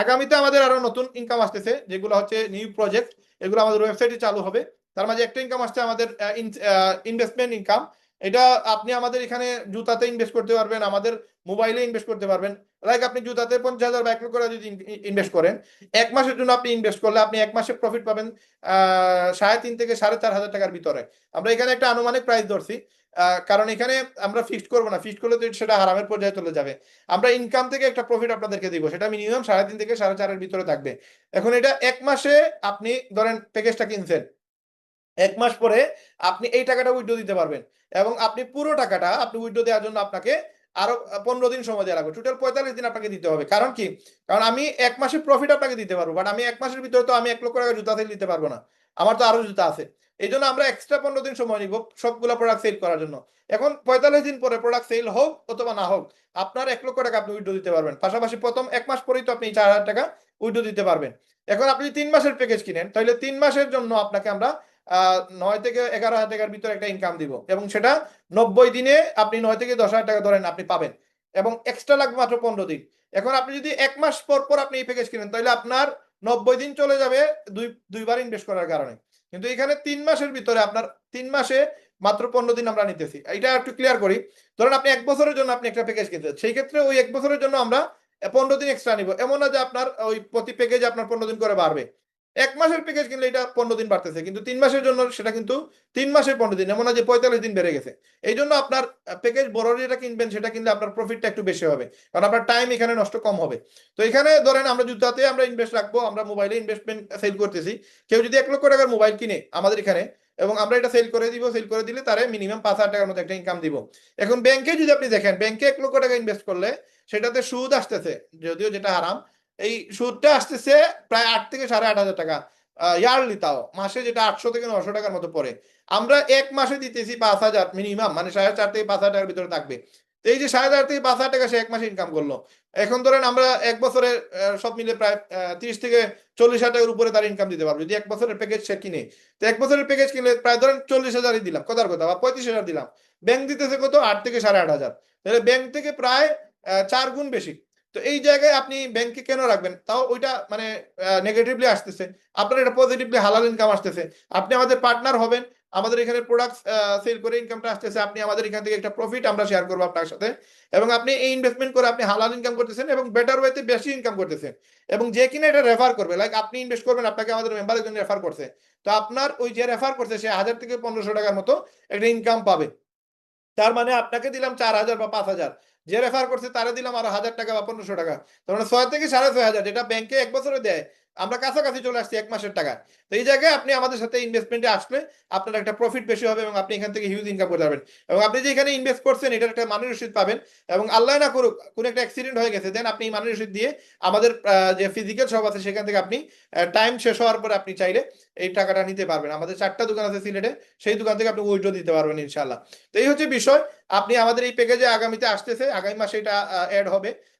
আগামীতে আমাদের আরও নতুন ইনকাম আসতেছে, যেগুলো হচ্ছে নিউ প্রজেক্ট এগুলো আমাদের ওয়েবসাইটে চালু হবে। তার মাঝে একটা ইনকাম আসছে আমাদের ইনভেস্টমেন্ট ইনকাম এটা আপনি আমাদের এখানে জুতাতে ইনভেস্ট করতে পারবেন, আমাদের মোবাইলে ইনভেস্ট করতে পারবেন। লাইক আপনি জুতাতে পঞ্চাশ হাজার বা এক লক্ষ যদি ইনভেস্ট করেন, এক মাসের জন্য আপনি ইনভেস্ট করলে আপনি এক মাসে প্রফিট পাবেন সাড়ে তিন থেকে সাড়ে চার হাজার টাকার ভিতরে। আমরা এখানে একটা আনুমানিক প্রাইস ধরছি। কারণ এখানে আমরা ফিক্সড করব না। ফিক্সড করলে তো সেটা হারামের পর্যায়ে চলে যাবে। আমরা ইনকাম থেকে একটা প্রফিট আপনাদেরকে দিব। সেটা মিনিমাম সাড়ে তিন থেকে সাড়ে চারের ভিতরে থাকবে। এখন এটা এক মাসে আপনি ধরেন প্যাকেজটা কিনছেন। এক মাস পরে আপনি এই টাকাটা উইথড্র দিতে পারবেন। এবং আপনি পুরো টাকাটা আপনি উইথড্র দেওয়ার জন্য আপনাকে আরও পনেরো দিন সময় দেওয়া লাগবে। টোটাল পঁয়তাল্লিশ দিন আপনাকে দিতে হবে। কারণ কি? কারণ আমি এক মাসের প্রফিট আপনাকে দিতে পারব। বাট আমি এক মাসের ভিতরে তো আমি এক লক্ষ টাকা জুতা সেল দিতে পারব না। আমার তো আরও জুতা আছে। এই জন্য আমরা এক্সট্রা পনেরো দিন সময় নিব সবগুলো প্রোডাক্ট সেল করার জন্য। এখন পঁয়তাল্লিশ দিন পরে প্রোডাক্ট সেল হোক অথবা না হোক, আপনার এক লক্ষ টাকা আপনি উইথড্র দিতে পারবেন। পাশাপাশি প্রথম এক মাস পরেই তো আপনি চার হাজার টাকা উইথড্র দিতে পারবেন। এখন আপনি তিন মাসের প্যাকেজ কিনেন, তাহলে তিন মাসের জন্য আপনাকে আমরা নয় থেকে এগারো হাজার টাকার ভিতরে একটা ইনকাম দিব এবং সেটা নব্বই দিনে আপনি নয় থেকে দশ হাজার টাকা ধরেন আপনি পাবেন এবং এক্সট্রা লাগবে মাত্র পনেরো দিন। এখন আপনি যদি এক মাস পর পর আপনি এই প্যাকেজ কিনেন, তাহলে আপনার নব্বই দিন চলে যাবে দুই, দুইবার ইনভেস্ট করার কারণে। কিন্তু এখানে তিন মাসের ভিতরে আপনার, তিন মাসে মাত্র পনেরো দিন আমরা নিতেছি। এটা একটু ক্লিয়ার করি। ধরেন আপনি এক বছরের জন্য আপনি একটা প্যাকেজ কিনতে সেই ক্ষেত্রে ওই এক বছরের জন্য আমরা পনেরো দিন এক্সট্রা নিব। এমন না যে আপনার ওই প্রতি প্যাকেজ আপনার পনেরো দিন করে বাড়বে। এক মাসের প্যাকেজ কিনলে এটা পনেরো দিন বাড়তেছে, কিন্তু তিন মাসের জন্য সেটা কিন্তু তিন মাসের পনেরো দিন, এমন যে পঁয়তাল্লিশ দিন বেড়ে গেছে। এই জন্য আপনার প্যাকেজ বড় যেটা কিনবেন সেটা কিনলে আপনার প্রফিটটা একটু বেশি হবে, কারণ আপনার টাইম এখানে নষ্ট কম হবে। তো এখানে ধরেন আমরা জুতাতে আমরা ইনভেস্ট রাখব, আমরা মোবাইলে ইনভেস্টমেন্ট সেল করতেছি, কেউ যদি এক লক্ষ টাকার মোবাইল কিনে আমাদের এখানে, এবং আমরা এটা সেল করে দিব সেল করে দিলে তারে মিনিমাম পাঁচ হাজার টাকার মতো একটা ইনকাম দিব। এখন ব্যাংকে যদি আপনি দেখেন ব্যাংকে এক লক্ষ টাকা ইনভেস্ট করলে সেটাতে সুদ আসতেছে, যদিও যেটা হারাম এই সুদটা আসতেছে প্রায় আট থেকে সাড়ে আট হাজার টাকা ইয়ারলি তাও। মাসে যেটা আটশো থেকে নশো টাকার মতো পড়ে। আমরা এক মাসে দিতেছি পাঁচ হাজার মিনিমাম মানে সাড়ে চার থেকে পাঁচ হাজার টাকার ভিতরে থাকবে। তো এই যে সাড়ে চার থেকে পাঁচ হাজার টাকা সে এক মাসে ইনকাম করল। এখন ধরেন আমরা এক বছরে সব মিলে প্রায় তিরিশ থেকে চল্লিশ হাজার টাকার উপরে তার ইনকাম দিতে পারব। যদি এক বছরের প্যাকেজ সে কিনে। তো এক বছরের প্যাকেজ কিনলে প্রায় ধরেন চল্লিশ হাজারই দিলাম, কথার কথা, বা পঁয়ত্রিশ হাজার দিলাম। ব্যাংক দিতেছে কত? আট থেকে সাড়ে আট হাজার। তাহলে ব্যাংক থেকে প্রায় চার গুণ বেশি। তো এই জায়গায় আপনি ব্যাংকে কেন রাখবেন? তাও ওইটা মানে নেগেটিভলি আসতেছে। আপনার এটা পজিটিভলি হালাল ইনকাম আসতেছে। আপনি আমাদের পার্টনার হবেন, আমাদের এখানে প্রোডাক্ট সেল করে ইনকামটা আসতেছে, আপনি আমাদের এখান থেকে একটা প্রফিট আমরা শেয়ার করব আপনার সাথে। এবং আপনি এই ইনভেস্টমেন্ট করে আপনি হালাল ইনকাম করতেছেন এবং বেটার ওয়েতে বেশি ইনকাম করতেছেন। এবং যে কিনা এটা রেফার করবে লাইক আপনি ইনভেস্ট করবেন, আপনাকে আমাদের মেম্বার একজন রেফার করছে। তো আপনার ওই যে রেফার করছে, সে হাজার থেকে পনেরোশো টাকার মতো একটা ইনকাম পাবে। তার মানে আপনাকে দিলাম চার হাজার বা পাঁচ হাজার। যে রেফার করছে তারা দিলাম আরও হাজার টাকা বা পনেরোশো টাকা। তার মানে ছয় থেকে সাড়ে ছয় হাজার, যেটা ব্যাংকে এক বছরে দেয়, আমরা কাছাকাছি চলে আসছি এক মাসের টাকা তো এই জায়গায় আপনি আমাদের সাথে ইনভেস্টমেন্টে আসলে আপনার একটা প্রফিট বেশি হবে এবং আপনি এখান থেকে হিউজ ইনকাম করতে পারবেন। এবং আপনি যে এখানে ইনভেস্ট করছেন, এটার একটা মানের রসিদ পাবেন। এবং আল্লাহ না করুক, কোনো একটা অ্যাক্সিডেন্ট হয়ে গেছে দেন আপনি এই মানের রসিদ দিয়ে আমাদের যে ফিজিক্যাল শপ আছে, সেখান থেকে আপনি টাইম শেষ হওয়ার পরে আপনি চাইলে এই টাকাটা নিতে পারবেন। আমাদের চারটা দোকান আছে সিলেটে, সেই দোকান থেকে আপনি উইড্রো দিতে পারবেন ইনশাল্লাহ তো এই হচ্ছে বিষয়। আপনি আমাদের এই প্যাকেজে আগামীতে আসতেছে আগামী মাসে এটা অ্যাড হবে।